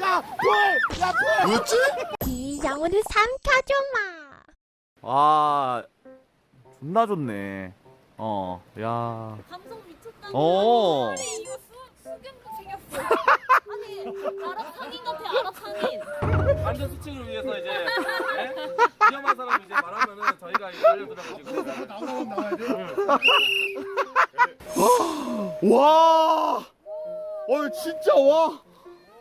야, 불! 야, 불! 뭐였지? 이 영혼을 삼켜줘마. 아, 존나 좋네. 어, 야. 감성 미쳤다. 어. 아니 이거 수 수경도 생겼어. 아니 아랍 상인 같아 아랍 상인. 안전 수칙을 위해서 이제 예? 위험한 사람 이제 말하면은 저희가 이제 알려드려가지고 나오면 나와야 돼. 와! 어, 진짜 와!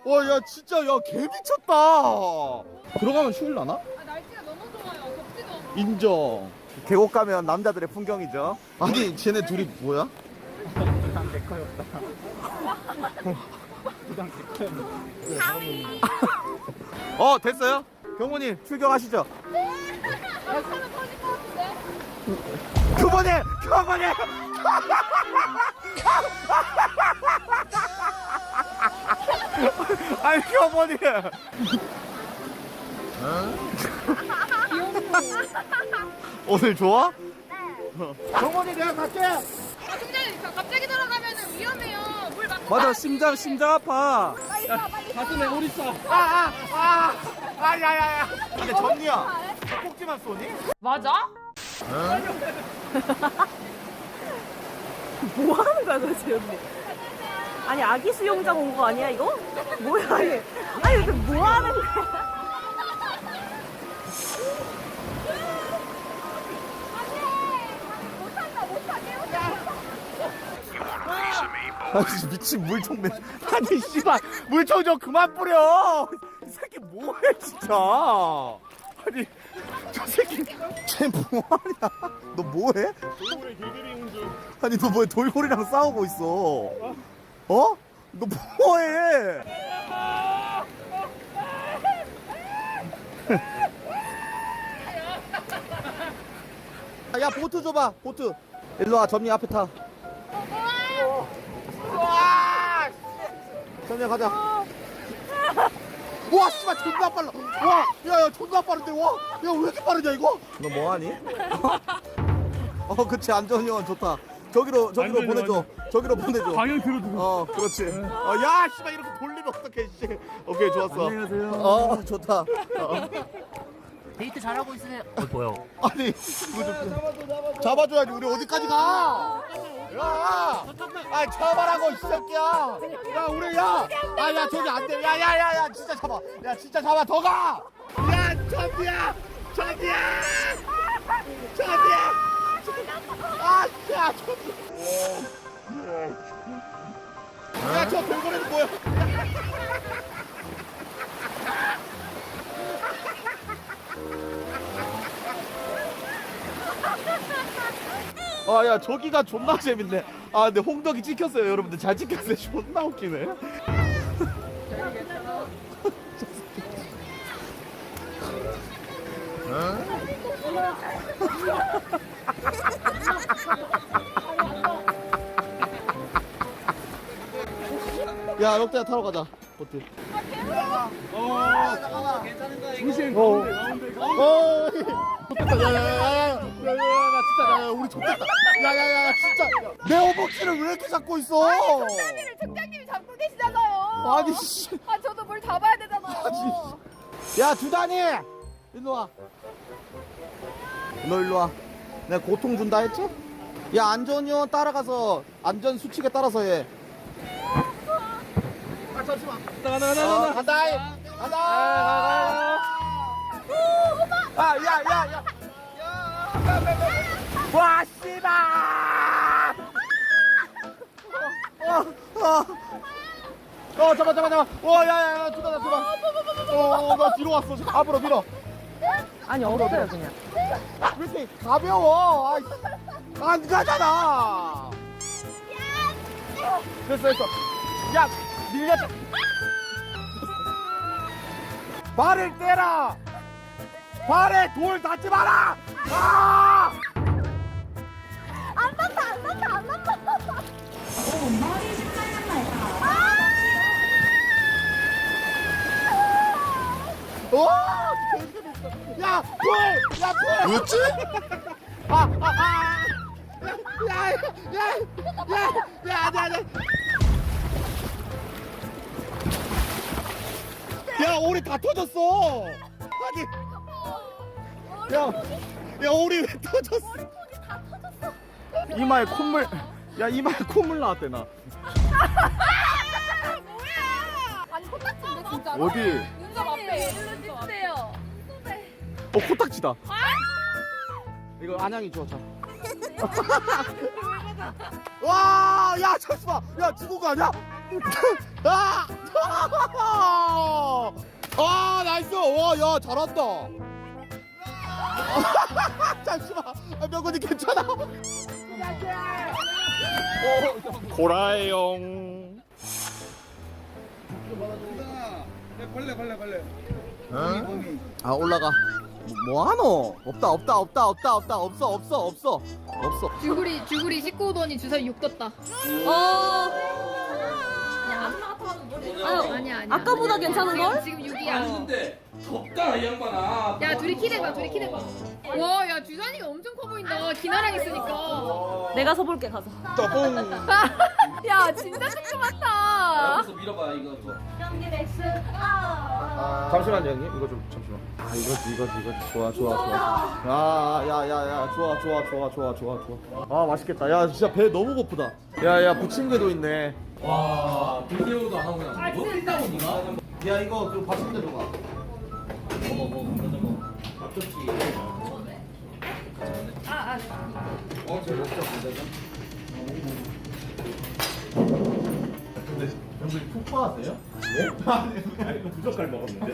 와, 야, 진짜, 야, 개 미쳤다! 들어가면 휴일 나나? 아 날씨가 너무 좋아요. 덥지도 않고. 인정. 계곡 가면 남자들의 풍경이죠. 아니, 쟤네 둘이 뭐야? 어, 됐어요? 경호님, 출격하시죠. 날씨는 터질 것 같은데. 교모님! 교모님! 아니, 교모님! 오늘 좋아? 경모님, 내가 갈게! 아 근데 갑자기 들어가면 위험해요. 물 막. 맞아 심장 심장 아파 빨리 가 빨리. 가슴에 오리 쏴 아, 아, 아! 아, 야, 야, 야! 근데 전니야, 꼭지만 쏘니? 맞아? 뭐 하는 거야 도대체? 아니 아기 수영장 온 거 아니야 이거? 뭐야 아니 아니 이게 뭐 하는 거야? 아니 미친 물총 매 아니 씨발 물총 좀 그만 뿌려 이 새끼 뭐해 진짜 아니 저 새끼 쟤 뭐하냐 너 뭐해? 돌고래 길들이 운전. 아니 너 뭐해 돌고래랑 싸우고 있어 어? 너 뭐해? 아, 야 보트 줘봐 보트. 일로 와 점리 앞에 타. 점리 가자. 와 씨발 존나 빨라. 와 야야 존나 빠른데 와야 왜 이렇게 빠르냐 이거? 너 뭐하니? 어? 그치 안전요원 좋다 저기로 저기로 안전요원. 보내줘 저기로 보내줘 방향 들어두고. 어 그렇지 어, 야 씨발 이렇게 돌리면 어떡해 씨 오케이 좋았어 안녕하세요. 어 좋다 어. 데이트 잘하고 있으세요. 어, 뭐요? 아니 이거 좀 잡아줘야지 우리 어디까지 가? 야, 아 잡아라고 이 새끼야. 야 우리 야, 아 야 저기 안 돼. 야 야 야 야 진짜 잡아. 야 진짜 잡아 더 가. 야 저기야, 저기야, 저기야. 아 야 저기. 야저 돌고래는 뭐야? 아, 야, 저기가 존나 재밌네. 아, 근데 홍덕이 찍혔어요, 여러분들. 잘 찍혔어요. 존나 웃기네. 야, 럭다야 타러 가자. 보트. 어. 가운데 가운데. 어, 좋겠다. 야야야야야, 야야야, 진짜 야, 우리 좋겠다. 야야야, 진짜 내 오복지를 왜 이렇게 잡고 있어? 특장님을 특장님이 잡고 계시잖아요. 아니 씨. 아 저도 물 잡아야 되잖아요. 아니. 야 두단이, 일로 와. 너 일로 와. 내가 고통 준다 했지? 야 안전요원 따라가서 안전 수칙에 따라서 해. 아 잠시만. 가나 어, 가나 간다. 간다. 아, 야, 야, 야. 와, 씨발! 어, 어. 어, 잠깐, 잠깐, 잠깐. 와, 야, 야, 야, 두다, 두다. 어, 나 뒤로 왔어. 저 앞으로 밀어. 아니 없어요 그냥. 왜 이렇게 가벼워? 아이, 안 가잖아. 됐어, 됐어. 야, 밀렸다. 발을 떼라. 발에 돌 닿지 마라. 아! 안 났다 안 났다 안 났다. 머리 신발만 말까? 야, 돌! 야, 돌! 뭐지? 아, 아, 아! 야, 야, 야, 야, 야, 야, 야. 야 오리 다 터졌어 아니 야 야 오리 왜 터졌어 이마에 콧물 야 이마에 콧물 나왔대 나 아니 코딱지인데 진짜. 어디 눈썹 앞에. 어 코딱지다 이거 안양이 줘 자. 와, 야, 잠시만. 야, 죽은 거 아니야? 아! 아, 나이스. 와, 야, 잘한다. 잠시만. 아, 명근이 괜찮아? 어, 고라에용. 벌레 벌레 벌레. 아, 올라가. 뭐, 뭐 하노? 없다, 없다, 없다, 없다, 없다, 없어, 없어, 없어, 없어. 쥐구리 쥐구리 19호더니 주사위 6 떴다. 어. 아유 아니야 아니야. 아까보다 괜찮은 걸? 지금 6이야. 아닌데 덥다 이 양반아. 야 둘이 키 대봐 둘이 키 대봐. 와야 주사위가 엄청 커 보인다. 기나랑 있으니까. 내가 서볼게 가서. 떠봉. 야 진짜 조그맣다. 여기서 밀어봐 이거. 이거. 잠시만요 형님 이거 좀 잠시만 아 이거지 이거지 이거지 좋아 좋아 좋아 야야야야 좋아 좋아 좋아 좋아 좋아 좋아 아 맛있겠다 야 진짜 배 너무 고프다 야야 부침개도 있네 와 빌리오도 안 하고 그냥 뭐 뛴다고 니가? 야 이거 그 받침대 줘봐 먹어 먹어 먼저 먹어. 앞접시. 아 아. 어, 저 먹자 먼저. 근데 형님 푹 빠았어요? 네? 아니 두 젓갈 먹었는데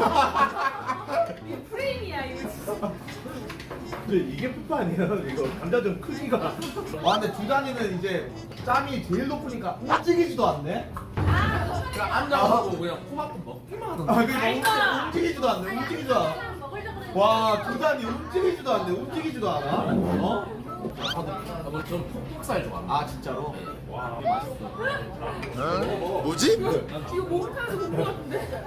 근데 이게 푹 아니에요 이거 감자전 크기가 아 근데 두 단이는 이제 짬이 제일 높으니까 움직이지도 않네 그냥 앉아가지고 그냥 코막고 먹기만 하던데. 아 그러니까 움직이지도 않네 움직이지도 않아 와 두 단이 움직이지도 않네 움직이지도 않아 어? 뭐좀 폭폭살 좋아. 아 진짜로? 와 맛있어 뭐지? 이거 목욕하면서 본것 같은데?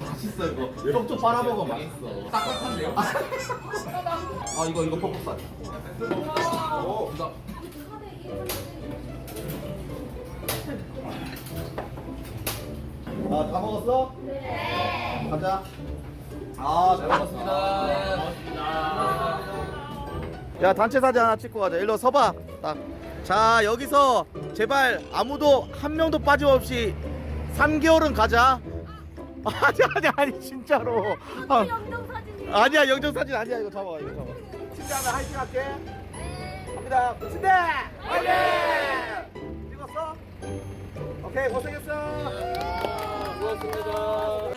맛있어 이거 쪽쪽 빨아먹어 맛있어 딱딱한데요? 아 이거 이거 퍽퍽살 아다 먹었어? 네. 가자. 아 잘 먹었습니다. 야 단체 사진 하나 찍고 가자. 일로 서봐. 딱. 자 여기서 제발 아무도 한 명도 빠짐없이 3개월은 가자. 아니 아니 아니 진짜로. 아, 아니야 영정 사진 아니야 이거 잡아 이거 잡아. 침대하면 화이팅 할게. 갑니다. 침대. 화이팅. 찍었어? 오케이 고생했어. 네. 고맙습니다.